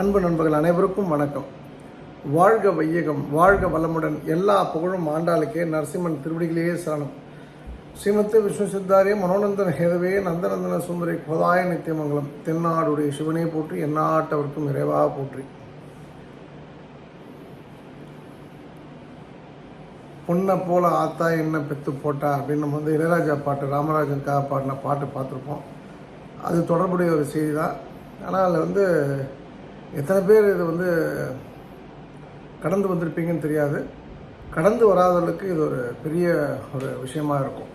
அன்பு நண்பர்கள் அனைவருக்கும் வணக்கம். வாழ்க வையகம் வாழ்க வளமுடன் எல்லா புகழும் ஆண்டாளுக்கே நரசிம்மன் திருவடிகளையே சரணம். ஸ்ரீமத்து விஷ்ணு சித்தாரே மனோநந்தன ஹேதவே நந்தநந்தன சுந்தரி கோதாய நித்தியமங்கலம் தென்னாடுடைய சிவனை போற்றி எந்நாட்டவர்க்கும் இறைவாக போற்றி. பொண்ணை போல ஆத்தா என்ன பெத்து போட்டா அப்படின்னு நம்ம வந்து இளையராஜா பாட்டு ராமராஜனுக்காக பாடின பாட்டு பார்த்துருப்போம். அது தொடர்புடைய ஒரு செய்தி தான் ஆனால் அதில் வந்து எத்தனை பேர் இது வந்து கடந்து வந்திருப்பீங்கன்னு தெரியாது. கடந்து வராதவர்களுக்கு இது ஒரு பெரிய ஒரு விஷயமாக இருக்கும்.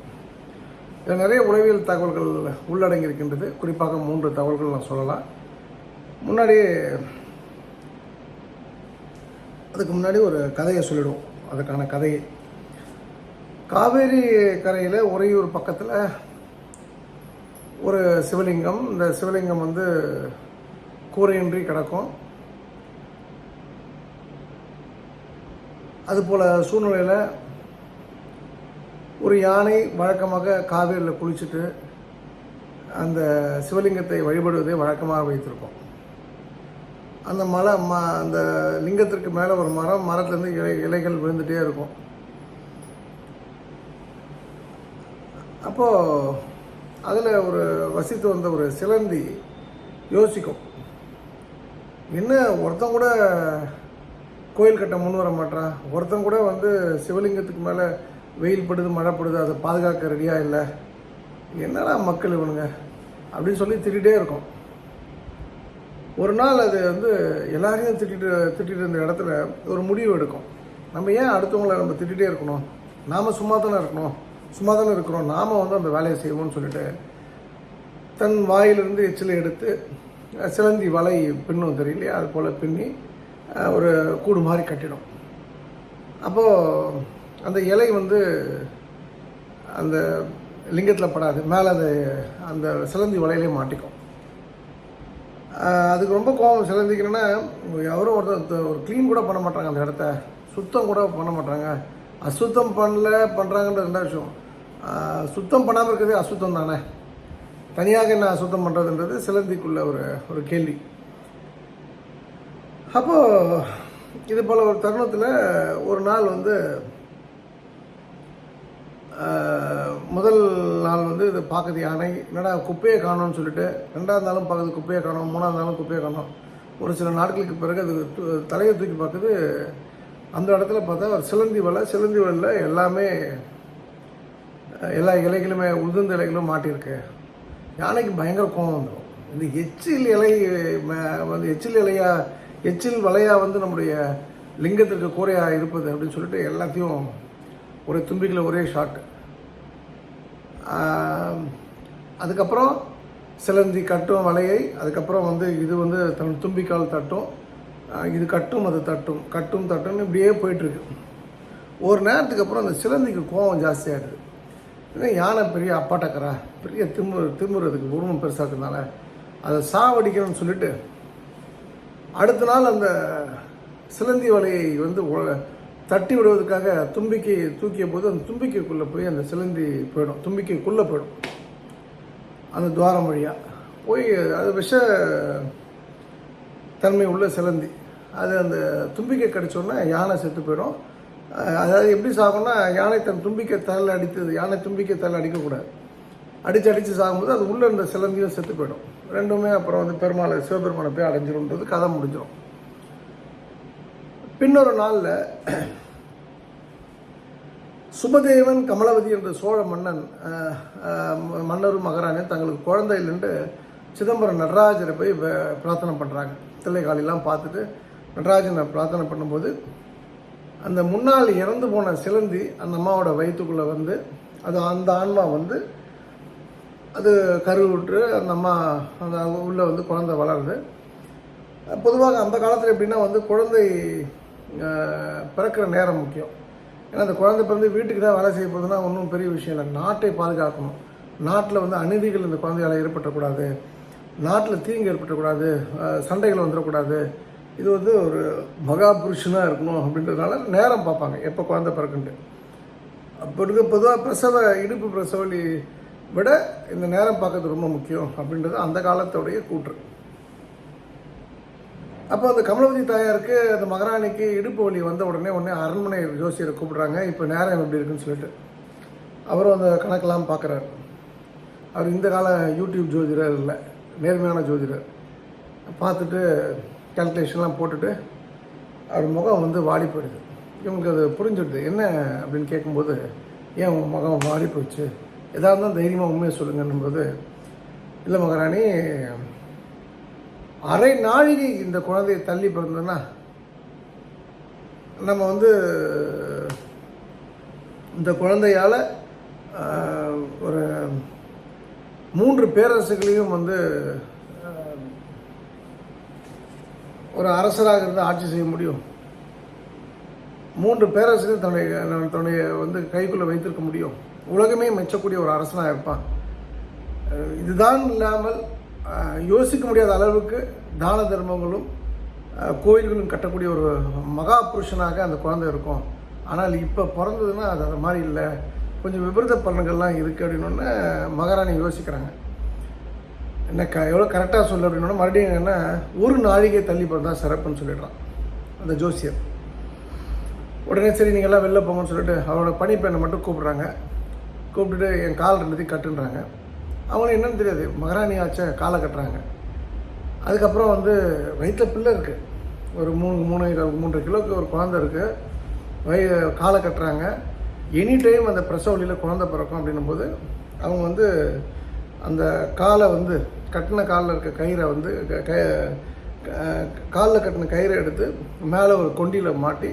இதில் நிறைய உளவியல் தகவல்கள் உள்ளடங்கி இருக்கின்றது குறிப்பாக மூன்று தகவல்கள் நான் சொல்லலாம். முன்னாடி அதுக்கு முன்னாடி ஒரு கதையை சொல்லிடுவோம். அதுக்கான கதையை. காவேரி கரையில் உறையூர் பக்கத்தில் ஒரு சிவலிங்கம். இந்த சிவலிங்கம் வந்து கூரையின்றி கிடக்கும். அதுபோல் சூழ்நிலையில் ஒரு யானை வழக்கமாக காவேரியில் குளிச்சுட்டு அந்த சிவலிங்கத்தை வழிபடுவதை வழக்கமாக வைத்திருக்கோம் அந்த மலை ம அந்த லிங்கத்திற்கு மேலே ஒரு மரம் மரத்துலேருந்து இலை இலைகள் விழுந்துகிட்டே இருக்கும். அப்போது அதில் ஒரு வசித்து வந்த ஒரு சிலந்தி யோசிக்கும். என்ன ஒருத்தன் கூட கோயில் கட்ட முன் வர மாட்டான் ஒருத்தன் கூட வந்து சிவலிங்கத்துக்கு மேலே வெயில் படுது மழை படுது அதை பாதுகாக்க ரெடியாக இல்லை. என்னடா மக்கள் இவனுங்க? அப்படின்னு சொல்லி திட்டிகிட்டே இருக்கும். ஒரு நாள் அது வந்து எல்லாரையும் திட்டிட்டு திட்டிட்டு இருந்த இடத்துல ஒரு முடிவு எடுக்கும். நம்ம ஏன் அடுத்தவங்கள நம்ம திட்டிகிட்டே இருக்கணும்? நாம் சும்மா தானே இருக்கணும்? சும்மா தானே இருக்கிறோம். நாம் வந்து அந்த வேலையை செய்வோம்னு சொல்லிட்டு தன் வாயிலிருந்து எச்சிலை எடுத்து சிலந்தி வலை பின்னும் தெரியலையா அது போல் பின்னி ஒரு கூடு மாதிரி கட்டிடும். அப்போது அந்த இலை வந்து அந்த லிங்கத்தில் படாது. மேலே அது அந்த சிலந்தி வலையிலே மாட்டிக்கும். அதுக்கு ரொம்ப கோபம் சிலந்திக்கிறேன்னா யாரும் ஒருத்தர் ஒரு க்ளீன் கூட பண்ண மாட்டாங்க அந்த இடத்த. சுத்தம் கூட பண்ண மாட்டாங்க. அசுத்தம் பண்ணல பண்ணுறாங்கன்ற ரெண்டாவது விஷயம். சுத்தம் பண்ணாமல் இருக்கிறதே அசுத்தம் தானே? தனியாக நான் சுத்தம் பண்ணுறதுன்றது சிலந்திக்குள்ள ஒரு ஒரு கேள்வி. அப்போது இது போல் ஒரு தருணத்தில் ஒரு நாள் வந்து முதல் நாள் வந்து இது பார்க்குது யானை என்னடா குப்பையை காணோம்னு சொல்லிட்டு ரெண்டாவது நாளும் பார்க்குது குப்பையை காணோம் மூணாவது நாளும் குப்பையை காணோம். ஒரு சில நாட்களுக்கு பிறகு அது தலையை தூக்கி பார்க்குது. அந்த இடத்துல பார்த்தா ஒரு சிலந்தி வலை சிலந்தி வலையில் எல்லாமே எல்லா இலைகளுமே உதிர்ந்த இலைகளும் மாட்டியிருக்கு. யானைக்கு பயங்கர கோபம் வந்துடும் இந்த எச்சில் இலை வந்து எச்சில் இலையா எச்சில் வலையா வந்து நம்முடைய லிங்கத்திற்கு கூரையாக இருப்பது அப்படின்னு சொல்லிட்டு எல்லாத்தையும் ஒரு தும்பிக்கில் ஒரே ஷாட்டு அதுக்கப்புறம் சிலந்தி கட்டும் வலையை அதுக்கப்புறம் வந்து இது வந்து தன் தும்பிக்கால் தட்டும். இது கட்டும் அது தட்டும். கட்டும் தட்டும்னு இப்படியே போயிட்டுருக்கு ஒரு நேரத்துக்கு அப்புறம் அந்த சிலந்திக்கு கோபம் ஜாஸ்தியாகிடுது ஏன்னா யானை பெரிய அப்பாட்டக்கரா? பெரிய திமுரு திமுறதுக்கு உருவம் பெருசாக இருக்கிறதுனால அதை சாவடிக்கணும்னு சொல்லிட்டு அடுத்த நாள் அந்த சிலந்தி வலையை வந்து தட்டி விடுவதற்காக தும்பிக்கை தூக்கிய போது அந்த தும்பிக்கைக்குள்ளே போய் அந்த சிலந்தி போயிடும். தும்பிக்கைக்குள்ளே போயிடும். அந்த துவாரம் வழியாக போய் அது விஷ தன்மை உள்ள சிலந்தி. அது அந்த தும்பிக்கை கிடச்சோன்னா யானை செத்து போயிடும். அதாவது எப்படி சாகும்னா யானை தன் தும்பிக்கை தலையில் அடித்தது யானை தும்பிக்கை தலையில் அடிக்கக்கூடாது. அடித்து அடித்து சாகும்போது அது உள்ளே இருந்த சிலந்தியும் செத்து போயிடும். ரெண்டுமே அப்புறம் வந்து பெருமாளை சிவபெருமானை போய் அடைஞ்சிரும்ன்றது கதை முடிஞ்சிடும். பின்னொரு நாளில் சுபதேவன் கமலவதி என்ற சோழ மன்னன் மன்னரும் மகாராணியும் தங்களுக்கு குழந்தையிலிருந்து சிதம்பரம் நடராஜரை போய் பிரார்த்தனை பண்ணுறாங்க தில்லைகாலிலாம் பார்த்துட்டு நடராஜனை பிரார்த்தனை பண்ணும்போது அந்த முன்னால் இறந்து போன சிலந்தி அந்த அம்மாவோட வயிற்றுக்குள்ளே வந்து அது அந்த ஆன்மா வந்து அது கருவுற்று அந்த அம்மா அந்த உள்ளே வந்து குழந்தை வளருது. பொதுவாக அந்த காலத்தில் எப்படின்னா வந்து குழந்தை பிறக்கிற நேரம் முக்கியம். ஏன்னா அந்த குழந்தை பிறந்து வீட்டுக்கு தான் வேலை செய்ய போகுதுன்னா ஒன்றும் பெரிய விஷயம் இல்லை. நாட்டை பாதுகாக்கணும். நாட்டில் வந்து அநீதிகள் இந்த குழந்தையால் ஏற்பட்டக்கூடாது நாட்டில் தீங்கு ஏற்பட்டக்கூடாது சண்டைகள் வந்துடக்கூடாது இது வந்து ஒரு மகா புருஷனாக இருக்கணும் அப்படின்றதுனால நேரம் பார்ப்பாங்க. எப்போ குழந்த பிறக்குன்ட்டு. அப்போ இருக்க பொதுவாக பிரசவ இடுப்பு பிரசவலி விட இந்த நேரம் பார்க்கறது ரொம்ப முக்கியம் அப்படின்றது அந்த காலத்துடைய கூற்று. அப்போ அந்த கமலவதி தாயாருக்கு அந்த மகாராணிக்கு இடுப்பு வலி வந்த உடனே உடனே அரண்மனை ஜோசியரை கூப்பிடுறாங்க. இப்போ நேரம் எப்படி இருக்குன்னு சொல்லிட்டு. அவரும் அந்த கணக்கெல்லாம் பார்க்குறாரு. அவர் இந்த கால யூடியூப் ஜோதிடர் இல்லை நேர்மையான ஜோதிடர். பார்த்துட்டு கால்குலேஷன்லாம் போட்டுட்டு அவர் முகம் வந்து வாடி போயிடுது. இவங்களுக்கு அது புரிஞ்சிடுது. என்ன அப்படின்னு கேட்கும்போது ஏன் உங்கள் முகம் வாடி போச்சு? எதாக இருந்தால் தைரியமாக உண்மையை சொல்லுங்கன்னும்போது இல்லை மகாராணி அரை நாழிகை இந்த குழந்தையை தள்ளி பிறந்ததுன்னா நம்ம வந்து இந்த குழந்தையால் ஒரு மூன்று பேரரசுகளையும் வந்து ஒரு அரசராக இருந்து ஆட்சி செய்ய முடியும். மூன்று பேரரசுகள் தன்னுடைய தன்னுடைய வந்து கைக்குள்ளே வைத்திருக்க முடியும். உலகமே மெச்சக்கூடிய ஒரு அரசனாக இருப்பான். இதுதான் இல்லாமல் யோசிக்க முடியாத அளவுக்கு தான தர்மங்களும் கோயில்களும் கட்டக்கூடிய ஒரு மகா புருஷனாக அந்த குழந்தை இருக்கும். ஆனால் இப்போ பிறந்ததுன்னா அது அது மாதிரி இல்லை. கொஞ்சம் விபரீத பலன்கள்லாம் இருக்குது அப்படின்னு மகாராணி யோசிக்கிறாங்க. என்ன க எவ்வளோ கரெக்டாக சொல்லு அப்படின்னா மறுபடியும் என்ன ஒரு நாழிகை தள்ளி போகிறதா சிறப்புன்னு சொல்லிடுறான் அந்த ஜோசியர். உடனே சரி நீங்கள் எல்லாம் வெளில போங்கன்னு சொல்லிட்டு அவரோட பணிப்பெண்ணை மட்டும் கூப்பிட்றாங்க. கூப்பிட்டுட்டு என் கால் ரெண்டுத்தையும் கட்டுன்றாங்க. அவங்களுக்கு என்னென்னு தெரியாது மகாராணி ஆச்ச காலை கட்டுறாங்க. அதுக்கப்புறம் வந்து வயிற்றில் பிள்ளை இருக்குது ஒரு மூணு மூணு மூன்று மூன்றரை கிலோக்கு ஒரு குழந்தை இருக்குது வய காலை கட்டுறாங்க. எனி டைம் அந்த பிரசவ வழியில் குழந்த பிறக்கும் அப்படின்னும் போது அவங்க வந்து அந்த காலை வந்து கட்டின காலில் இருக்க கயிறை வந்து க- காலில் கட்டின கயிறை எடுத்து மேலே ஒரு கொண்டியில் மாட்டி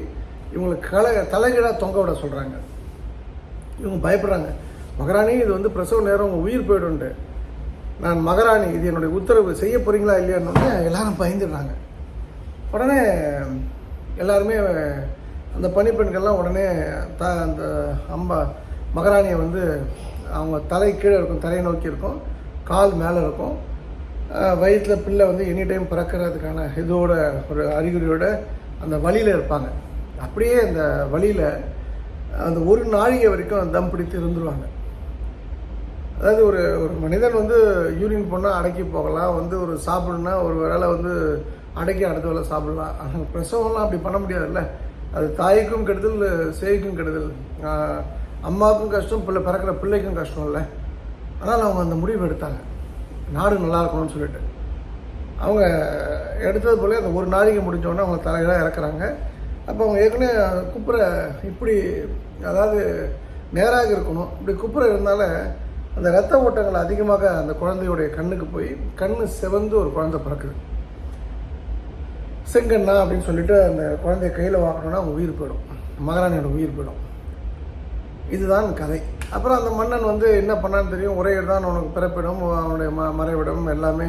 இவங்களுக்கு கலை தலைகீழாக தொங்க விட சொல்கிறாங்க இவங்க பயப்படுறாங்க. மகராணி இது வந்து பிரசவ நேரம் உங்கள் உயிர் போய்டுன்ட்டு நான் மகராணி இது என்னுடைய உத்தரவு. செய்ய போகிறீங்களா இல்லையான்னு எல்லாரும் பயந்துடுறாங்க. உடனே எல்லாருமே அந்த பணிப்பெண்கள்லாம் உடனே த அந்த அம்பா மகராணியை வந்து அவங்க தலை கீழே இருக்கும் தலையை நோக்கி இருக்கும். கால் மேலே இருக்கும். வயிற்றில் பிள்ளை வந்து எனி டைம் பிறக்கிறதுக்கான இதோட ஒரு அறிகுறியோட அந்த வழியில் இருப்பாங்க. அப்படியே அந்த வழியில் அந்த ஒரு நாழிகை வரைக்கும் தம் பிடித்து இருந்துருவாங்க. அதாவது ஒரு ஒரு மனிதன் வந்து யூரின் போனால் அடக்கி போகலாம் வந்து ஒரு சாப்பிடணுன்னா ஒரு வேளை வந்து அடக்கி அடுத்த வேளை சாப்பிடலாம். ஆனால் பிரசவம்லாம் அப்படி பண்ண முடியாதுல்ல. அது தாய்க்கும் கெடுதல் சேய்க்கும் கெடுதல். அம்மாவுக்கும் கஷ்டம் பிள்ளை பிறக்கிற பிள்ளைக்கும் கஷ்டம் இல்லை அதனால் அவங்க அந்த முடிவு எடுத்தாங்க. நாடு நல்லா இருக்கணும்னு சொல்லிட்டு. அவங்க எடுத்தது போல அந்த ஒரு நாளைக்கு முடிஞ்சோடனே அவங்க தலைகளாக இறக்குறாங்க. அப்போ அவங்க ஏற்கனவே குப்புற இப்படி அதாவது நேராக இருக்கணும். இப்படி குப்புற இருந்தால அந்த ரத்த ஓட்டங்கள் அதிகமாக அந்த குழந்தையுடைய கண்ணுக்கு போய் கண்ணு செவந்து ஒரு குழந்தை பிறக்குது. செங்கண்ணா அப்படின்னு சொல்லிட்டு அந்த குழந்தைய கையில் வாங்கணும்னா அவங்க உயிர் போயிடும். மகாராணியோட உயிர் போயிடும். இதுதான் கதை. அப்புறம் அந்த மன்னன் வந்து என்ன பண்ணான்னு தெரியும்? உறையூர் தான் அவனுக்கு பிறப்பிடம் அவனுடைய ம மறைவிடம் எல்லாமே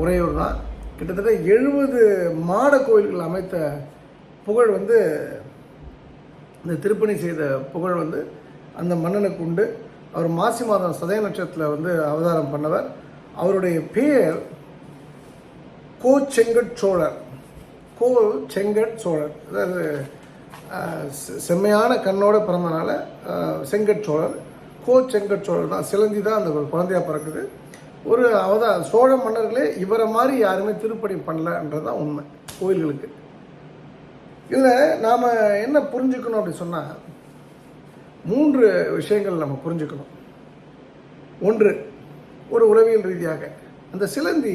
உறையூர் தான். கிட்டத்தட்ட எழுபது மாட கோயில்கள் அமைத்த புகழ் வந்து இந்த திருப்பணி செய்த புகழ் வந்து அந்த மன்னனுக்கு உண்டு. அவர் மாசி மாதம் சதய நட்சத்திரத்தில் வந்து அவதாரம் பண்ணவர். அவருடைய பேர் கோ செங்கட் சோழர். கோ செங்கட் சோழர். அதாவது செம்மையான கண்ணோட பிறந்தனால ஆஹ், செங்கட் சோழர் கோ செங்கட் சோழர் தான் சிலந்தி தான் அந்த ஒரு குழந்தையா பிறக்குது. ஒரு அவதா சோழ மன்னர்களே இவரை மாதிரி யாருமே திருப்பணி பண்ணலன்றது தான் உண்மை கோயில்களுக்கு. இதில் நாம் என்ன புரிஞ்சுக்கணும் அப்படி சொன்னால் மூன்று விஷயங்கள் நம்ம புரிஞ்சுக்கணும். ஒன்று ஒரு உளவியல் ரீதியாக அந்த சிலந்தி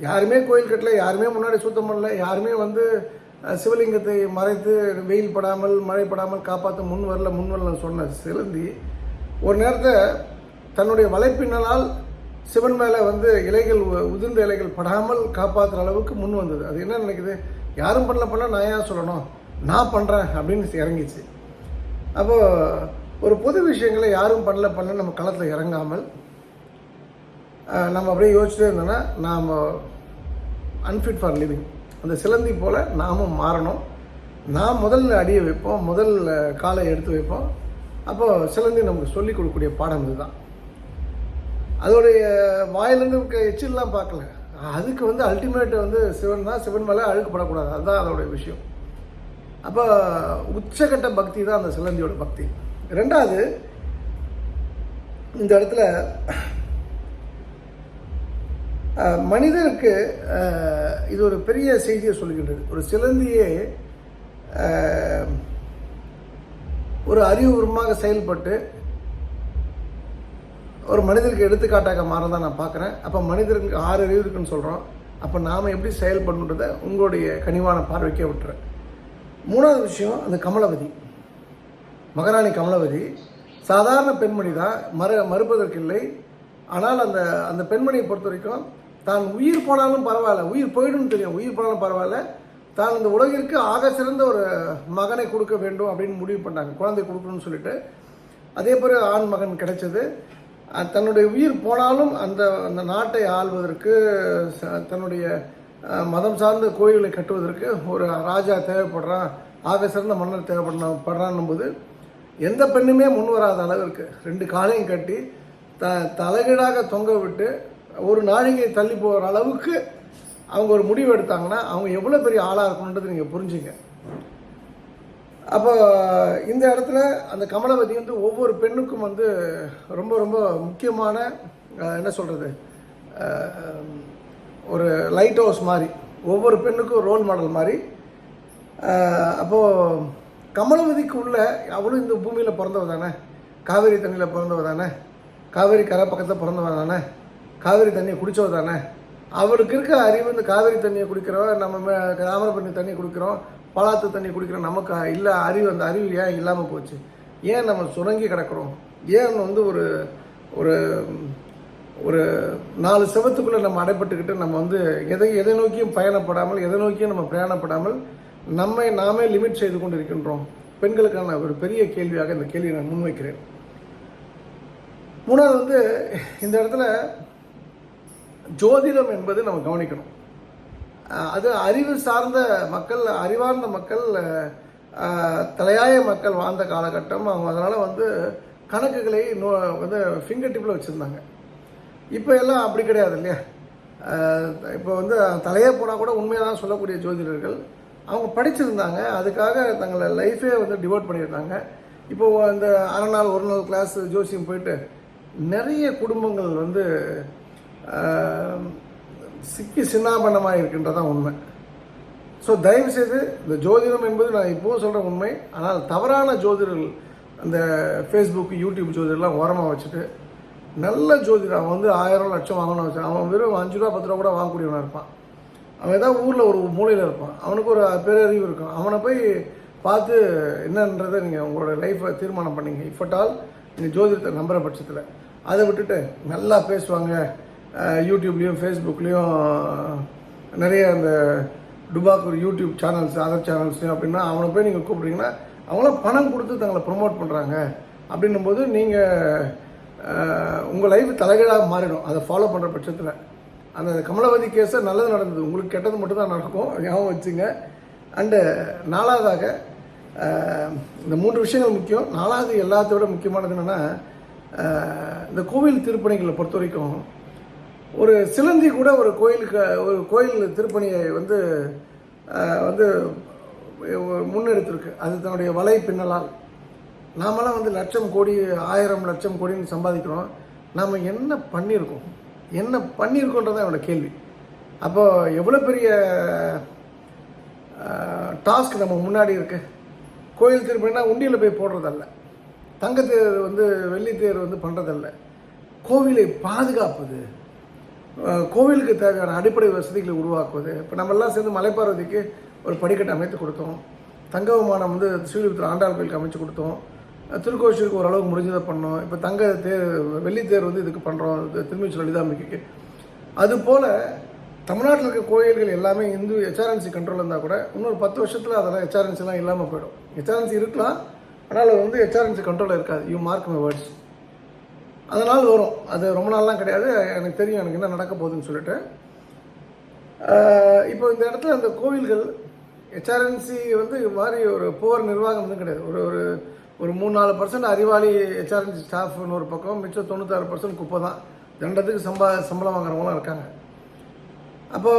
யாருமே கோயில் கட்டல யாருமே முன்னாடி சுத்தம் பண்ணல யாருமே வந்து சிவலிங்கத்தை மறைத்து வெயில் படாமல் மழை படாமல் காப்பாற்ற முன் வரல முன் வரல சொன்ன சிலந்தி ஒரு நேரத்தை தன்னுடைய வலைப்பின்னலால் சிவன் மேலே வந்து இலைகள் உ- உதிர்ந்த இலைகள் படாமல் காப்பாற்றுற அளவுக்கு முன் வந்தது. அது என்ன நினைக்குது? யாரும் பண்ணல பண்ண நான் ஏன் சொல்லணும்? நான் பண்ணுறேன் அப்படின்னு இறங்கிச்சு. அப்போது ஒரு பொது விஷயங்களை யாரும் பண்ணல பண்ணல நம்ம களத்தில் இறங்காமல் நம்ம அப்படியே யோசிச்சுட்டே இருந்தோன்னா நாம் அன்ஃபிட் ஃபார் லிவிங் அந்த சிலந்தி போல் நாமும் மாறணும். நான் முதல்ல அடியை வைப்போம் முதல் காலை எடுத்து வைப்போம். அப்போது சிலந்தி நமக்கு சொல்லிக் கொடுக்கக்கூடிய பாடம் இதுதான். அதோடைய வாயிலிருந்து இருக்க எச்சில்லாம் பார்க்கல. அதுக்கு வந்து அல்டிமேட் வந்து சிவன் தான் சிவன் மேலே அழுக்கப்படக்கூடாது. அதுதான் அதோடைய விஷயம். அப்போ உச்சகட்ட பக்தி தான் அந்த சிலந்தியோட பக்தி. ரெண்டாவது இந்த இடத்துல மனிதனுக்கு இது ஒரு பெரிய செய்தியை சொல்கின்றது. ஒரு சிலந்தியே ஒரு அறிவுபூர்வமாக செயல்பட்டு ஒரு மனிதருக்கு எடுத்துக்காட்டாக மாறதான் நான் பார்க்குறேன். அப்போ மனிதருக்கு ஆறு அறிவு இருக்குன்னு சொல்கிறோம் அப்போ நாம் எப்படி செயல்படணுன்றதை உங்களுடைய கனிவான பார்வைக்கே விட்டுறேன். மூணாவது விஷயம் அந்த கமலவதி. மகாராணி கமலவதி சாதாரண பெண்மணி தான் மறு மறுப்பதற்கில்லை ஆனால் அந்த அந்த பெண்மணியை பொறுத்த வரைக்கும் தான் உயிர் போனாலும் பரவாயில்ல உயிர் போயிடும் தெரியும் உயிர் போனாலும் பரவாயில்ல. தான் இந்த உலகிற்கு ஆக சிறந்த ஒரு மகனை கொடுக்க வேண்டும் அப்படின்னு முடிவு பண்ணாங்க குழந்தை கொடுக்கணும்னு சொல்லிட்டு. அதே போல ஆண் மகன் கிடைச்சது. தன்னுடைய உயிர் போனாலும் அந்த அந்த நாட்டை ஆள்வதற்கு ச- தன்னுடைய மதம் சார்ந்த கோயில்களை கட்டுவதற்கு ஒரு ராஜா தேவைப்படுறான் ஆக சிறந்த மன்னர் தேவைப்பட படுறான்னும் போது எந்த பெண்ணுமே முன் வராத அளவிற்கு ரெண்டு காலையும் கட்டி த தலைகீழாக தொங்க விட்டு ஒரு நாழிகை தள்ளி போகிற அளவுக்கு அவங்க ஒரு முடிவு எடுத்தாங்கன்னா அவங்க எவ்வளோ பெரிய ஆளாக இருக்கணுன்றது நீங்கள் புரிஞ்சுங்க. அப்போ இந்த இடத்துல அந்த கமலவதி வந்து ஒவ்வொரு பெண்ணுக்கும் வந்து ரொம்ப ரொம்ப முக்கியமான என்ன சொல்கிறது ஒரு லைட் ஹவுஸ் மாதிரி ஒவ்வொரு பெண்ணுக்கும் ரோல் மாடல் மாதிரி. அப்போது கமலவதிக்கு உள்ள அவளும் இந்த பூமியில் பிறந்தவ தானே? காவேரி தண்ணியில் பிறந்தவ தானே? காவேரி கரை பக்கத்தில் பிறந்தவ தானே? காவேரி தண்ணியை குடித்தவர் தானே? அவருக்கு இருக்க அறிவு இந்த காவேரி தண்ணியை குடிக்கிறோம் நம்ம மே- தாமிரபரணி தண்ணி குடிக்கிறோம் பலாத்து தண்ணி குடிக்கிறோம் நமக்கு இல்லை அறிவு அந்த அறிவு ஏன் இல்லாமல் போச்சு? ஏன் நம்ம சுரங்கி கிடக்கிறோம்? ஏன் வந்து ஒரு ஒரு ஒரு நாலு செவத்துக்குள்ளே நம்ம அடைப்பட்டுக்கிட்டு நம்ம வந்து எதை எதை நோக்கியும் பயணப்படாமல் எதை நோக்கியும் நம்ம பிரயாணப்படாமல் நம்மை நாமே லிமிட் செய்து கொண்டு இருக்கின்றோம் பெண்களுக்கான ஒரு பெரிய கேள்வியாக இந்த கேள்வியை நான் முன்வைக்கிறேன். மூணாவது வந்து இந்த இடத்துல ஜோதிடம் என்பது நம்ம கவனிக்கணும். அது அறிவு சார்ந்த மக்கள் அறிவார்ந்த மக்கள் தலையாய மக்கள் வாழ்ந்த காலகட்டம். அவங்க அதனால் வந்து கணக்குகளை நோ வந்து ஃபிங்கர் டிப்பில் வச்சுருந்தாங்க. இப்போ எல்லாம் அப்படி கிடையாது இல்லையா? இப்போ வந்து தலையே போனால் கூட உண்மையாக தான் சொல்லக்கூடிய ஜோதிடர்கள். அவங்க படிச்சிருந்தாங்க. அதுக்காக தங்களை லைஃபே வந்து டிவோட் பண்ணியிருந்தாங்க. இப்போ அந்த அரை நாள் ஒரு நாள் கிளாஸ் ஜோசியம் போயிட்டு நிறைய குடும்பங்கள் வந்து சிக்கி சின்னாபண்ணமாக இருக்கின்றதான் உண்மை. ஸோ தயவுசெய்து இந்த ஜோதிடம் என்பது நான் இப்போவும் சொல்கிற உண்மை. ஆனால் தவறான ஜோதிடர்கள் அந்த ஃபேஸ்புக் யூடியூப் ஜோதிடர்லாம் ஓரமாக வச்சுட்டு நல்ல ஜோதிடர் அவன் வந்து ஆயிரம் லட்சம் வாங்கணும் வச்சு அவன் வெறும் அஞ்சு ரூபா பத்து ரூபா கூட வாங்கக்கூடியவனாக இருப்பான். அவன் ஏதாவது ஊரில் ஒரு மூலையில் இருப்பான். அவனுக்கு ஒரு பேரறிவு இருக்கும். அவனை போய் பார்த்து என்னன்றதை நீங்கள் உங்களோட லைஃப்பை தீர்மானம் பண்ணீங்க. இஃபட்டால் நீங்கள் ஜோதிடத்தை நம்புகிற பட்சத்தில். அதை விட்டுட்டு நல்லா பேசுவாங்க. யூடியூப்லேயும் ஃபேஸ்புக்லேயும் நிறைய அந்த டுபாக்கூர் யூடியூப் சேனல்ஸ் அதர் சேனல்ஸ் அப்படின்னா அவனை போய் நீங்கள் கூப்பிட்றீங்கன்னா அவங்களாம் பணம் கொடுத்து தங்களை ப்ரொமோட் பண்ணுறாங்க அப்படின்னும் போது நீங்கள் உங்கள் லைஃப் தலைகீழாக மாறிடும். அதை ஃபாலோ பண்ணுற பட்சத்தில். அந்த கமலவதி கேஸை நல்லது நடந்தது. உங்களுக்கு கெட்டது மட்டும் தான் நடக்கும். ஞாபகம் வச்சுங்க. அண்டு நாலாவதாக இந்த மூன்று விஷயங்கள் முக்கியம். நாலாவது எல்லாத்தோட விட முக்கியமானது என்னென்னா இந்த கோவில் திருப்பணிகளை பொறுத்த வரைக்கும் ஒரு சிலந்தி கூட ஒரு கோயிலுக்கு ஒரு கோயில் திருப்பணியை வந்து வந்து முன்னெடுத்திருக்கு. அது தன்னுடைய வலை பின்னலால். நாமெல்லாம் வந்து லட்சம் கோடி ஆயிரம் லட்சம் கோடின்னு சம்பாதிக்கிறோம். நாம் என்ன பண்ணியிருக்கோம்? என்ன பண்ணியிருக்கோன்றதான் என்னோட கேள்வி. அப்போ எவ்வளோ பெரிய டாஸ்க் நம்ம முன்னாடி இருக்கு. கோயில் திருப்பணினா உண்டியில் போய் போடுறதல்ல. தங்கத்தேர் வந்து வெள்ளித்தேர் வந்து பண்ணுறதல்ல கோவிலை பாதுகாப்பது கோவிலுக்கு தேவையான அடிப்படை வசதிகளை உருவாக்குவது. இப்போ நம்ம எல்லாம் சேர்ந்து மலைப்பார்வதிக்கு ஒரு படிக்கட்டு அமைத்து கொடுத்தோம். தங்க விமானம் வந்து ஸ்ரீவிபுத்தூர் ஆண்டாள் கோயிலுக்கு அமைச்சு கொடுத்தோம். அஹ், திருக்கோஷிலுக்கு ஓரளவுக்கு முடிஞ்சதை பண்ணோம். இப்போ தங்க தேர் வெள்ளித்தேர் வந்து இதுக்கு பண்ணுறோம் திருமிச்சு லலிதாம்பிகைக்கு அதுபோல் தமிழ்நாட்டில் இருக்க கோயில்கள் எல்லாமே இந்து ஹெச்ஆர்என்சி கண்ட்ரோல் இருந்தால் கூட இன்னொரு பத்து வருஷத்தில் அதெல்லாம் ஹெச்ஆர்என்சிலாம் இல்லாமல் போயிடும். ஹெச்ஆர்என்சி இருக்கலாம். ஆனால் அது வந்து ஹெச்ஆர்என்சி கண்ட்ரோலில் இருக்காது. யூ மார்க் மை வேர்ட்ஸ் அதனால் வரும். அது ரொம்ப நாள்லாம் கிடையாது. எனக்கு தெரியும் எனக்கு என்ன நடக்க போகுதுன்னு சொல்லிட்டு. இப்போ இந்த இடத்துல அந்த கோவில்கள் ஹெச்ஆர்என்சி வந்து இது மாதிரி ஒரு புவர் நிர்வாகம் வந்து கிடையாது. ஒரு ஒரு ஒரு மூணு நாலு பர்சன்ட் அறிவாளி ஹெச்ஆர்என்சி ஸ்டாஃப்னு ஒரு பக்கம் மிச்சம் தொண்ணூத்தாறு பர்சன்ட் குப்பை தான். தண்டத்துக்கு சம்பா சம்பளம் வாங்குறவங்களாம் இருக்காங்க. அப்போ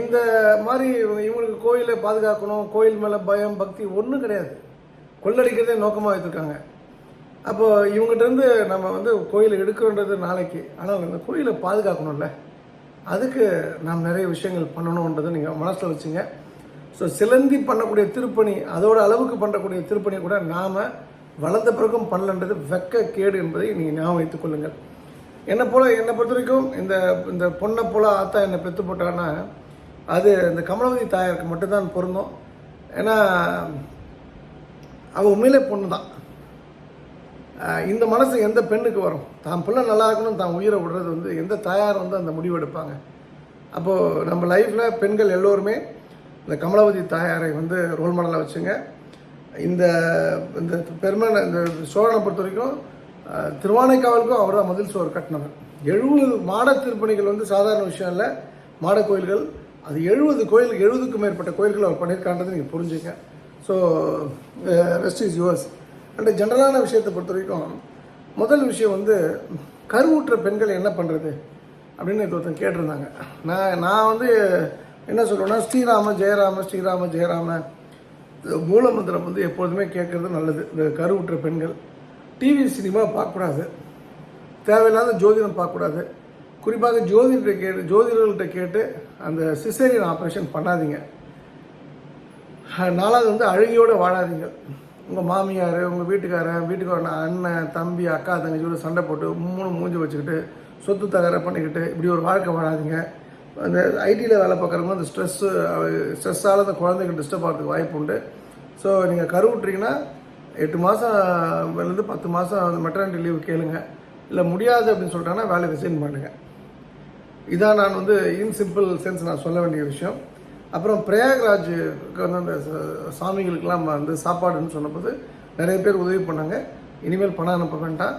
இந்த மாதிரி இவங்களுக்கு கோயிலை பாதுகாக்கணும் கோயில் மேலே பயம் பக்தி ஒன்றும் கிடையாது. கொள்ளடிக்கிறதே நோக்கமாக வைத்திருக்காங்க. அப்போது இவங்ககிட்டருந்து நம்ம வந்து கோயிலை எடுக்கிறோன்றது நாளைக்கு. ஆனால் அந்த கோயிலை பாதுகாக்கணும்ல. அதுக்கு நாம் நிறைய விஷயங்கள் பண்ணணுன்றதை நீங்கள் மனசில் வச்சுங்க. ஸோ சிலந்தி பண்ணக்கூடிய திருப்பணி அதோட அளவுக்கு பண்ணக்கூடிய திருப்பணி கூட நாம் வளர்ந்த பிறகும் பண்ணலன்றது வெக்க கேடு என்பதை நீங்கள் ஞாபகம் வைத்துக் கொள்ளுங்கள். என்னை போல் என்னை பொறுத்த வரைக்கும் இந்த இந்த பொண்ணை போல் ஆத்தா என்னை பெற்று போட்டான்னா அது இந்த கமலவதி தாயாருக்கு மட்டும்தான் பொருந்தும். ஏன்னா அவள் உண்மையிலே பொண்ணு தான் இந்த மனசு எந்த பெண்ணுக்கு வரும்? தான் பிள்ளை நல்லா இருக்கணும் தான் உயிரை விடுறது வந்து எந்த தாயார் வந்து அந்த முடிவு எடுப்பாங்க? அப்போது நம்ம லைஃப்பில் பெண்கள் எல்லோருமே இந்த கமலாவதி தாயாரை வந்து ரோல் மாடலாக வச்சுங்க. இந்த இந்த பெருமை இந்த சோழனை பொறுத்த வரைக்கும் திருவானைக்காவலுக்கும் அவர் தான் மதில் சோறு கட்டினவர். எழுபது மாட திருப்பணிகள் வந்து சாதாரண விஷயம் இல்லை. மாட கோயில்கள் அது எழுபது கோயில் எழுபதுக்கும் மேற்பட்ட கோயில்கள் அவர் பண்ணியிருக்கான்றது நீங்கள் புரிஞ்சுங்க. So rest is yours and ஜென்ரலான விஷயத்தை பொறுத்த வரைக்கும் முதல் விஷயம் வந்து கருவுற்ற பெண்கள் என்ன பண்ணுறது அப்படின்னு நேத்து ஒருத்தன் கேட்டிருந்தாங்க. நான் நான் வந்து என்ன சொல்கிறேன்னா ஸ்ரீராம ஜெயராம ஸ்ரீராம ஜெயராம மூலமந்திரம் வந்து எப்போதுமே கேட்குறது நல்லது. இந்த கருவுற்ற பெண்கள் டிவி சினிமா பார்க்கக்கூடாது. தேவையில்லாத ஜோதிடம் பார்க்கக்கூடாது. குறிப்பாக ஜோதிடர்கிட்ட கேட்டு ஜோதிடர்கள்ட்ட கேட்டு அந்த சிசேரியன் ஆப்ரேஷன் பண்ணாதீங்க. நாலாவது வந்து அழுகியோடு வாழாதீங்க. உங்கள் மாமியார் உங்கள் வீட்டுக்காரன் வீட்டுக்காரன் அண்ணன் தம்பி அக்கா தங்கச்சியோட சண்டை போட்டு மூணு மூஞ்சி வச்சுக்கிட்டு சொத்து தகர பண்ணிக்கிட்டு இப்படி ஒரு வாழ்க்கை வாழாதீங்க. அந்த ஐடியில் வேலை பார்க்குறவங்க அந்த ஸ்ட்ரெஸ்ஸு ஸ்ட்ரெஸ்ஸால் அந்த குழந்தைங்க டிஸ்டர்ப் ஆகிறதுக்கு வாய்ப்பு உண்டு. ஸோ நீங்கள் கருவுட்றீங்கன்னா எட்டு மாதம்லேருந்து பத்து மாதம் அந்த மெட்டர்னிட்டி லீவ் கேளுங்க. இல்லை முடியாது அப்படின்னு சொல்லிட்டாங்கன்னா வேலை ரிசைன் பண்ணுங்கள் இதான் நான் வந்து இன் சிம்பிள் சென்ஸ் நான் சொல்ல வேண்டிய விஷயம். அப்புறம் பிரயாக்ராஜுக்கு வந்து அந்த சாமிகளுக்கெல்லாம் வந்து சாப்பாடுன்னு சொன்னபோது நிறைய பேர் உதவி பண்ணாங்க. இனிமேல் பணம் அனுப்ப வேண்டாம்.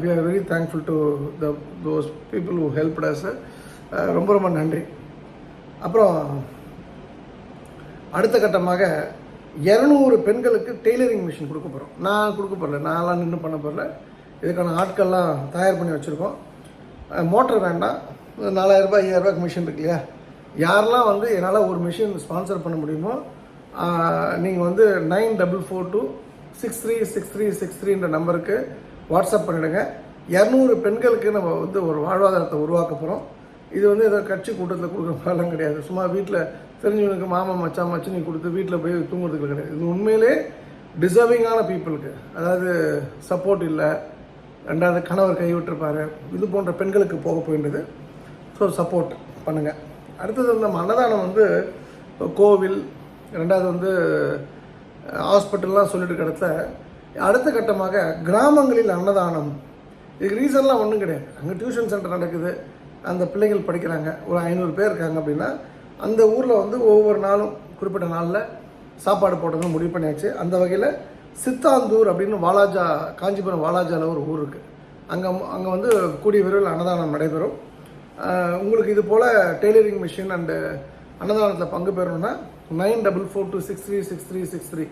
We are very thankful to the those people who help us ரொம்ப ரொம்ப நன்றி. அப்புறம் அடுத்த கட்டமாக இரநூறு பெண்களுக்கு டெய்லரிங் மிஷின் கொடுக்க போகிறோம் நான் கொடுக்க போகிறல நான்லாம் நின்று பண்ண போகிறல இதுக்கான ஆட்கள்லாம் தயார் பண்ணி வச்சுருக்கோம். மோட்டர் வேண்டாம். நாலாயிரம் ரூபாய் ஐயாயிரம் மிஷின் இருக்கு இல்லையா? யாரெல்லாம் வந்து என்னால் ஒரு மிஷின் ஸ்பான்சர் பண்ண முடியுமோ நீங்கள் வந்து nine double four two six three six three six த்ரீன்ற நம்பருக்கு வாட்ஸ்அப் பண்ணிவிடுங்க இரநூறு பெண்களுக்கு நம்ம வந்து ஒரு வாழ்வாதாரத்தை உருவாக்க போகிறோம் இது வந்து ஏதோ கட்சி கூட்டத்தில் கொடுக்குற மாதிரிலாம் கிடையாது. சும்மா வீட்டில் தெரிஞ்சவனுக்கு மாமா மச்சான் மச்சினி கொடுத்து வீட்டில் போய் தூங்குறதுக்கு கிடையாது. இது உண்மையிலே டிசர்விங்கான பீப்புளுக்கு அதாவது சப்போர்ட் இல்லை. ரெண்டாவது கணவர் கைவிட்டிருப்பாரு. இது போன்ற பெண்களுக்கு போக போகின்றது. ஸோ சப்போர்ட் பண்ணுங்கள் அடுத்தது வந்து நம்ம அன்னதானம் வந்து இப்போ கோவில் ரெண்டாவது வந்து ஹாஸ்பிட்டல்லாம் சொல்லிட்டு கிடத்த அடுத்த கட்டமாக கிராமங்களில் அன்னதானம். இதுக்கு ரீசன்லாம் ஒன்றும் கிடையாது. அங்கே டியூஷன் சென்டர் நடக்குது. அந்த பிள்ளைகள் படிக்கிறாங்க. ஒரு ஐநூறு பேர் இருக்காங்க அப்படின்னா அந்த ஊரில் வந்து ஒவ்வொரு நாளும் குறிப்பிட்ட நாளில் சாப்பாடு போட்டதும் முடிவு பண்ணியாச்சு. அந்த வகையில் சித்தாந்தூர் அப்படின்னு வாலாஜா காஞ்சிபுரம் வாலாஜாவில் ஒரு ஊர் இருக்குது அங்கே அங்கே வந்து கூடிய விரைவில் அன்னதானம் நடைபெறும். உங்களுக்கு இது போல் டெய்லரிங் மிஷின் அண்டு அன்னதானத்தில் பங்கு பெறணும்னா nine double four two six three six three six three.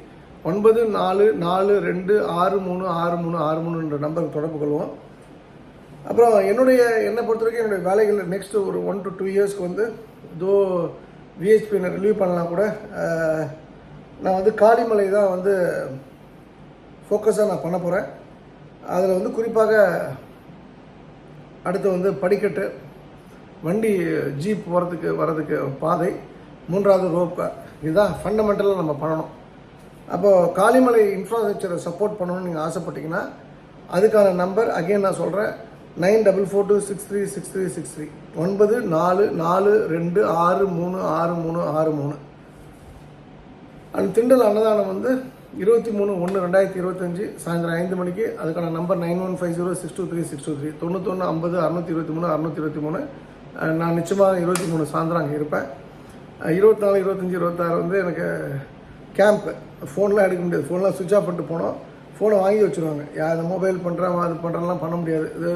ஒன்பது நாலு நாலு ரெண்டு ஆறு மூணு ஆறு மூணு ஆறு மூணுன்ற நம்பருக்கு தொடர்பு கொள்வோம். அப்புறம் என்னுடைய என்னை பொறுத்த வரைக்கும் என்னுடைய வேலைகள் நெக்ஸ்ட் ஒரு ஒன் டு டூ இயர்ஸ்க்கு வந்து தோ விஹெச்பி நான் ரிலீவ் பண்ணலாம் கூட. நான் வந்து காளிமலை தான் வந்து ஃபோக்கஸாக நான் பண்ண போகிறேன் அதில் வந்து குறிப்பாக அடுத்து வந்து படிக்கட்டு வண்டி ஜீப் போகிறதுக்கு வர்றதுக்கு பாதை மூன்றாவது ரோப்பு இதுதான் ஃபண்டமெண்டலாக நம்ம பண்ணணும். அப்போது காளிமலை இன்ஃப்ராஸ்ட்ரக்சரை சப்போர்ட் பண்ணணும்னு நீங்கள் ஆசைப்பட்டீங்கன்னா அதுக்கான நம்பர் அகைன் நான் சொல்கிறேன் nine double four two six three six three six three ஒன்பது நாலு நாலு ரெண்டு ஆறு மூணு ஆறு மூணு ஆறு மூணு. அந்த திண்டல் அன்னதானம் வந்து இருபத்தி மூணு ஒன்று ரெண்டாயிரத்தி இருபத்தஞ்சி சாயந்தரம் ஐந்து மணிக்கு அதுக்கான number nine one five zero six two three six two three தொண்ணூத்தொன்று ஐம்பது அறுநூற்றி இருபத்தி மூணு அறுநூற்றி இருபத்தி மூணு நான் நிச்சயமாக இருபத்தி மூணு சாயந்தரம் அங்கே இருப்பேன். இருபத்தி நாலு இருபத்தஞ்சி இருபத்தாறு வந்து எனக்கு கேம்ப்பு ஃபோன்லாம் எடுக்க முடியாது. ஃபோன்லாம் சுவிட்ச் ஆஃப் பண்ணிட்டு போனோம். ஃபோனை வாங்கி வச்சுருவாங்க. யார் மொபைல் பண்ணுறேன் அது பண்ணுறேன்லாம் பண்ண முடியாது. இது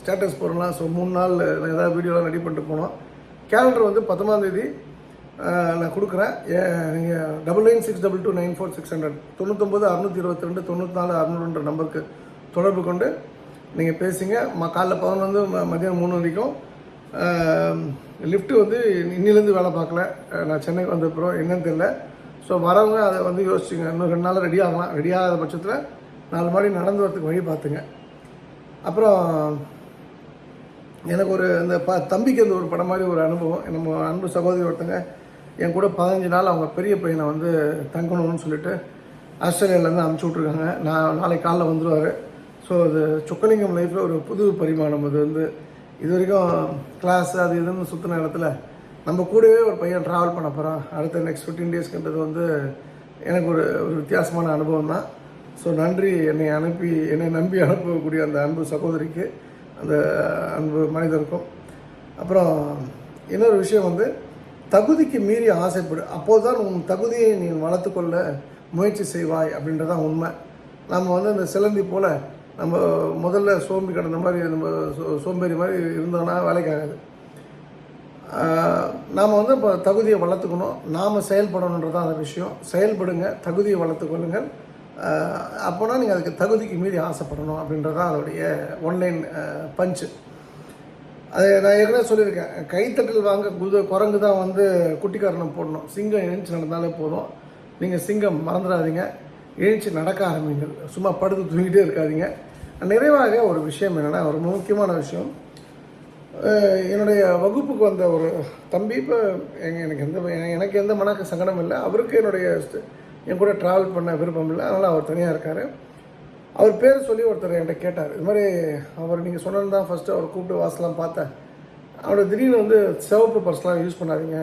ஸ்டேட்டஸ் போடுறலாம் ஸோ மூணு நாள் நான் ஏதாவது வீடியோலாம் ரெடி பண்ணிட்டு போனோம். கேலண்டர் வந்து பத்தொம்பதாந்தேதி நான் கொடுக்குறேன். நீங்கள் double nine six double two nine four six hundred தொண்ணூத்தொம்பது அறுநூத்தி இருபத்தி ரெண்டு தொண்ணூற்றி நாலு அறுநூறுன்ற நம்பருக்கு தொடர்பு கொண்டு நீங்கள் பேசுங்க. ம காலைல பதினொன்று மதியானம் மூணு வரைக்கும் லிஃப்ட்டு வந்து இன்னிலேருந்து வேலை பார்க்கல. நான் சென்னைக்கு வந்தப்புறம் என்னன்னு தெரியல. ஸோ வரவங்க அதை வந்து யோசிச்சுங்க. இன்னும் ரெண்டு நாளில் ரெடி ஆகலாம். ரெடி ஆகாத பட்சத்தில் நாலு மாடி நடந்து வரதுக்கு வழி பார்த்துங்க. அப்புறம் எனக்கு ஒரு இந்த ப தம்பிக்கு அந்த ஒரு படம் மாதிரி ஒரு அனுபவம். நம்ம அன்பு சகோதரி ஒருத்தங்க என் கூட பதினஞ்சு நாள் அவங்க பெரிய பையனை வந்து தங்கணும்னு சொல்லிட்டு ஆஸ்திரேலியாவிலேருந்து அனுப்பிச்சி விட்ருக்காங்க நான் நாளைக்கு காலைல வந்துடுவார் ஸோ அது சொக்கலிங்கம் லைஃப்பில் ஒரு புது பரிமாணம். அது வந்து இது வரைக்கும் கிளாஸ் அது இதுன்னு சுற்றின இடத்துல நம்ம கூடவே ஒரு பையன் ட்ராவல் பண்ண போகிறான் அடுத்த நெக்ஸ்ட் ஃபிஃப்டீன் டேஸ்க்குன்றது வந்து எனக்கு ஒரு ஒரு வித்தியாசமான அனுபவம் தான். ஸோ நன்றி என்னை அனுப்பி என்னை நம்பி அனுப்பக்கூடிய அந்த அன்பு சகோதரிக்கு அந்த அன்பு மனிதருக்கும். அப்புறம் இன்னொரு விஷயம் வந்து தகுதிக்கு மீறி ஆசைப்படு அப்போது தான் உன் தகுதியை நீ வளர்த்துக்கொள்ள முயற்சி செய்வாய் அப்படின்றதான் உண்மை. நம்ம வந்து அந்த சிலந்தி போல் நம்ம முதல்ல சோம்பி கிடந்த மாதிரி நம்ம சோ- சோம்பேறி மாதிரி இருந்தோம்னா வேலைக்காகாது. நாம் வந்து இப்போ தகுதியை வளர்த்துக்கணும். நாம் செயல்படணுன்றது தான் அந்த விஷயம். செயல்படுங்க தகுதியை வளர்த்துக்கொள்ளுங்கள் அப்போனா நீங்கள் அதுக்கு தகுதிக்கு மீறி ஆசைப்படணும் அப்படின்றது தான் அதோடைய ஒன்லைன் பஞ்சு. அது நான் ஏற்கனவே சொல்லியிருக்கேன். கைத்தட்டல் வாங்க குது குரங்கு தான் வந்து குட்டிக்காரணம் போடணும். சிங்கம் எழுந்துச்சு நடந்தாலே போதும். நீங்கள் சிங்கம் மறந்துடாதீங்க. எழுந்துச்சு நடக்க ஆரம்பிங்கள். சும்மா படுத்து தூங்கிட்டே இருக்காதீங்க. நிறைவாக ஒரு விஷயம் என்னென்னா ஒரு முக்கியமான விஷயம். என்னுடைய வகுப்புக்கு வந்த ஒரு தம்பி இப்போ எனக்கு எந்த எனக்கு எந்த மனக்கு சங்கடம் இல்லை. அவருக்கு என்னுடைய என் கூட ட்ராவல் பண்ண விருப்பம் இல்லை. அதனால் அவர் தனியாக இருக்கார். அவர் பேர் சொல்லி ஒருத்தர் என்கிட்ட கேட்டார். இது மாதிரி அவர் நீங்கள் சொன்னது தான் ஃபஸ்ட்டு அவர் கூப்பிட்டு வாசலாம் பார்த்தேன். அவரோட திடீர்னு வந்து சிவப்பு பர்ஸ்லாம் யூஸ் பண்ணாதீங்க.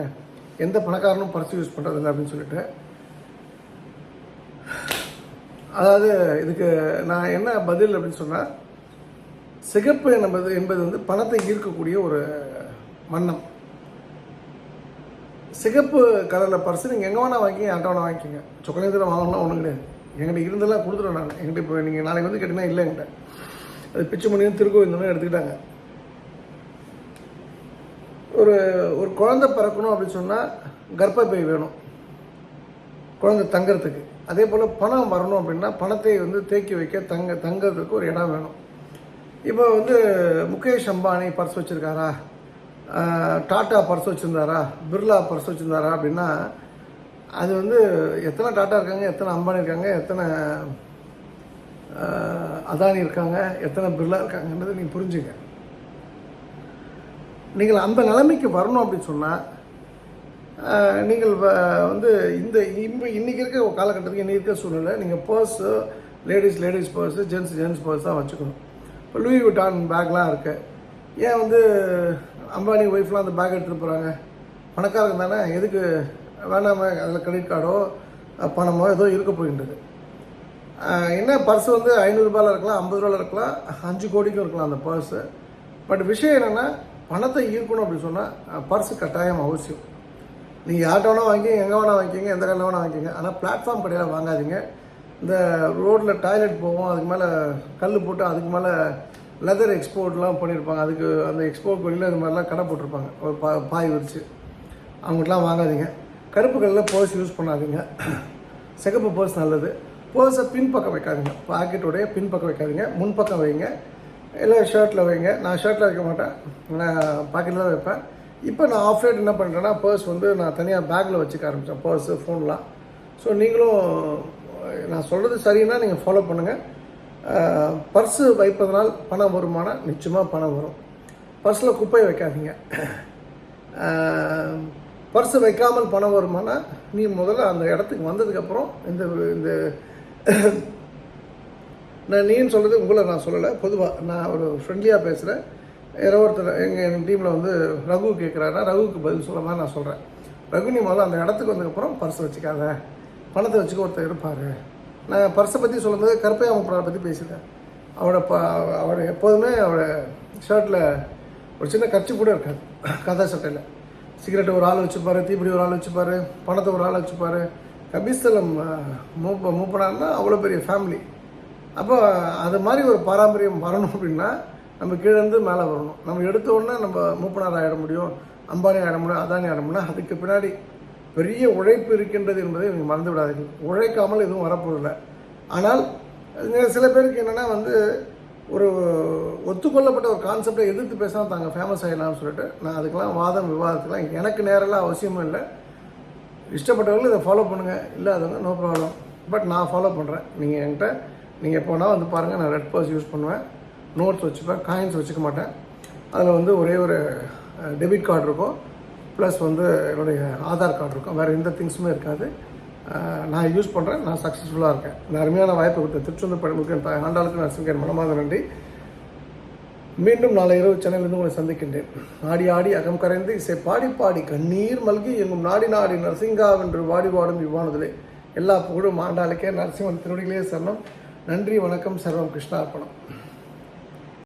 எந்த பணக்காரனும் பர்ஸ் யூஸ் பண்ணுறதில்ல அப்படின்னு சொல்லிட்டு. அதாவது இதுக்கு நான் என்ன பதில் அப்படின்னு சொன்னால் சிகப்பு என்பது என்பது வந்து பணத்தை ஈர்க்கக்கூடிய ஒரு வண்ணம். சிகப்பு கலரில் பர்ஸ் நீங்கள் எங்கே வேணால் வாங்கிங்க யார்கிட்ட வேணால் வாங்கிக்கோங்க. சொக்கலேந்திரம் வாங்கணும் ஒன்றும் கிடையாது. என்கிட்ட இருந்தெல்லாம் கொடுத்துருவேன் நான். என்கிட்ட இப்போ நீங்கள் நாளைக்கு வந்து கேட்டிங்கன்னா இல்லை என்கிட்ட. அது பிச்சு மணியும் திருக்கோவிந்தனும் எடுத்துக்கிட்டாங்க. ஒரு ஒரு குழந்தை பிறக்கணும் அப்படின்னு சொன்னால் கர்ப்பப்பை வேணும். குழந்தை தங்கிறதுக்கு. அதே போல் பணம் வரணும் அப்படின்னா பணத்தை வந்து தேக்கி வைக்க தங்க தங்கிறதுக்கு ஒரு இடம் வேணும். இப்போ வந்து முகேஷ் அம்பானி பர்ஸ் வச்சுருக்காரா? டாட்டா பர்ஸ் வச்சுருந்தாரா? பிர்லா பர்ஸ் வச்சுருந்தாரா அப்படின்னா அது வந்து எத்தனை டாட்டா இருக்காங்க எத்தனை அம்பானி இருக்காங்க எத்தனை அதானி இருக்காங்க எத்தனை பிர்லா இருக்காங்கன்றதை நீங்கள் புரிஞ்சுங்க நீங்கள் அந்த நிலைமைக்கு வரணும் அப்படின்னு சொன்னால் நீங்கள் வ- வந்து இந்த இப்போ இன்றைக்கி இருக்க காலகட்டத்துக்கு இன்றைக்கி இருக்க சூழ்நிலை நீங்கள் purse ladies ladies purse gents gents purse தான் வச்சுக்கணும். இப்போ லூயி விட்டான் பேக்லாம் இருக்கு. ஏன் வந்து அம்பானி ஒய்ஃப்லாம் அந்த பேக் எடுத்துகிட்டு போகிறாங்க பணக்காரங்க தானே எதுக்கு வேணாம அதில் கிரெடிட் கார்டோ பணமோ ஏதோ இருக்க போயின்றது என்ன பர்ஸ் வந்து ஐநூறுரூபாவில் இருக்கலாம் ஐம்பது ரூபாயில் இருக்கலாம் அஞ்சு கோடிக்கும் இருக்கலாம் அந்த பர்ஸு பட் விஷயம் என்னென்னா பணத்தை ஈர்க்கணும் அப்படின்னு சொன்னால் பர்ஸு கட்டாயம் அவசியம். நீங்கள் யார்கிட்ட வேணால் வாங்கிங்க எங்கே வேணால் வாங்கிக்கிங்க எந்த கடையில் வேணால் வாங்கிக்கிங்க. ஆனால் பிளாட்ஃபார்ம் கடையில் வாங்காதீங்க. இந்த ரோட்டில் டாய்லெட் போவோம் அதுக்கு மேலே கல் போட்டு அதுக்கு மேலே லெதர் எக்ஸ்போர்ட்லாம் பண்ணியிருப்பாங்க அதுக்கு அந்த எக்ஸ்போர்ட் வெளியில் இது மாதிரிலாம் கடை போட்டிருப்பாங்க. ஒரு பா பாய் விரிச்சு. அவங்ககிட்டலாம் வாங்காதீங்க. கருப்பு கல்லில் பர்ஸ் யூஸ் பண்ணாதீங்க. சிகப்பு பர்ஸ் நல்லது. பர்ஸை பின்பக்கம் வைக்காதீங்க. பாக்கெட்டோடைய பின்பக்கம் வைக்காதீங்க. முன்பக்கம் வைங்க. இல்லை ஷர்ட்டில் வைங்க. நான் ஷர்ட்டில் வைக்க மாட்டேன். நான் பாக்கெட்டில் தான் வைப்பேன். இப்போ நான் ஆஃப் ரேட் என்ன பண்ணுறேன்னா பர்ஸ் வந்து நான் தனியாக பேக்கில் வச்சுக்க ஆரம்பித்தேன் பர்ஸு ஃபோன்லாம் ஸோ நீங்களும் நான் சொல்கிறது சரின்னா நீங்கள் ஃபாலோ பண்ணுங்கள் பர்ஸு வைப்பதனால் பணம் வருமானம் நிச்சயமாக பணம் வரும். பர்ஸில் குப்பை வைக்காதீங்க. பர்ஸு வைக்காமல் பணம் வருமானா? நீ முதல்ல அந்த இடத்துக்கு வந்ததுக்கப்புறம் இந்த இந்த நான் நீன்னு சொல்கிறது உங்களை நான் சொல்லலை. பொதுவாக நான் ஒரு ஃப்ரெண்ட்லியாக பேசுகிறேன் யாரோ ஒருத்தர் எங்கள் எங்கள் டீமில் வந்து ரகு கேட்குறாருன்னா ரகுவுக்கு பதில் சொல்ல மாதிரி நான் சொல்கிறேன் ரகு நீ முதல்ல அந்த இடத்துக்கு வந்ததுக்கப்புறம் பர்ஸை வச்சுக்காத. பணத்தை வச்சுக்க ஒருத்தர் இருப்பார். நான் பர்ஸை பற்றி சொல்லும்போது கருப்பையாம பற்றி பேசிட்டேன். அவரோட ப அவரோட எப்போதுமே அவரோட ஷர்ட்டில் ஒரு சின்ன கட்சி கூட இருக்காது. கதா சட்டையில். சிகரெட் ஒரு ஆள் வச்சுப்பார் தீப்பிடி ஒரு ஆள் வச்சுப்பாரு பணத்தை ஒரு ஆள் வச்சுப்பார். கபிஸ்தலம் மூப்ப மூப்பனார்னா அவ்வளோ பெரிய ஃபேமிலி அப்போ அது மாதிரி ஒரு பாரம்பரியம் வரணும் அப்படின்னா நம்ம கீழே இருந்து மேலே வரணும். நம்ம எடுத்த உடனே நம்ம மூப்பனார் ஆகிட முடியும் அம்பானி ஆகிட முடியும் அதானி ஆகிட முடியும் அதுக்கு பின்னாடி பெரிய உழைப்பு இருக்கின்றது என்பதை நீங்கள் மறந்து விடாதீங்க. உழைக்காமல் எதுவும் வரப்போதில்லை ஆனால் இங்கே சில பேருக்கு என்னென்னா வந்து ஒரு ஒத்துக்கொள்ளப்பட்ட ஒரு கான்செப்டை எதிர்த்து பேசினா தாங்க ஃபேமஸ் ஆகிடலாம்னு சொல்லிட்டு நான் அதுக்கெல்லாம் வாதம் விவாதத்துக்கெல்லாம் எனக்கு நேரெல்லாம் அவசியமும் இல்லை. இஷ்டப்பட்டவர்கள் இதை ஃபாலோ பண்ணுங்கள் இல்லாதவங்க நோ ப்ராப்ளம் பட் நான் ஃபாலோ பண்ணுறேன் நீங்கள் என்கிட்ட நீங்கள் எப்போ வேணால் வந்து பாருங்கள் நான் ரெட் பர்ஸ் யூஸ் பண்ணுவேன். நோட்ஸ் வச்சுப்பேன் காயின்ஸ் வச்சுக்க மாட்டேன். அதில் வந்து ஒரே ஒரு டெபிட் கார்டு இருக்கும். ப்ளஸ் வந்து என்னுடைய ஆதார் கார்டு இருக்கும். வேறு எந்த திங்ஸுமே இருக்காது. நான் யூஸ் பண்ணுறேன் நான் சக்ஸஸ்ஃபுல்லாக இருக்கேன். இந்த அருமையான வாய்ப்பு கொடுத்த திருச்செந்தூர் படமுக்கு என் ஆண்டாளுக்கு நான் என் மனமாக நன்றி. மீண்டும் நாளை இரவு சென்னையிலிருந்து உங்களை சந்திக்கின்றேன். ஆடி ஆடி அகம் கரைந்து இசை பாடி பாடி கண்ணீர் மல்கி எங்கும் நாடி நாடி நரசிங்காவென்று வாடி வாடும் இவ்வானதிலே எல்லா புகழும் ஆண்டாளுக்கே நரசிம்மன் திருவடிகளே சரணம். நன்றி வணக்கம் சர்வம் கிருஷ்ணார்ப்பணம்.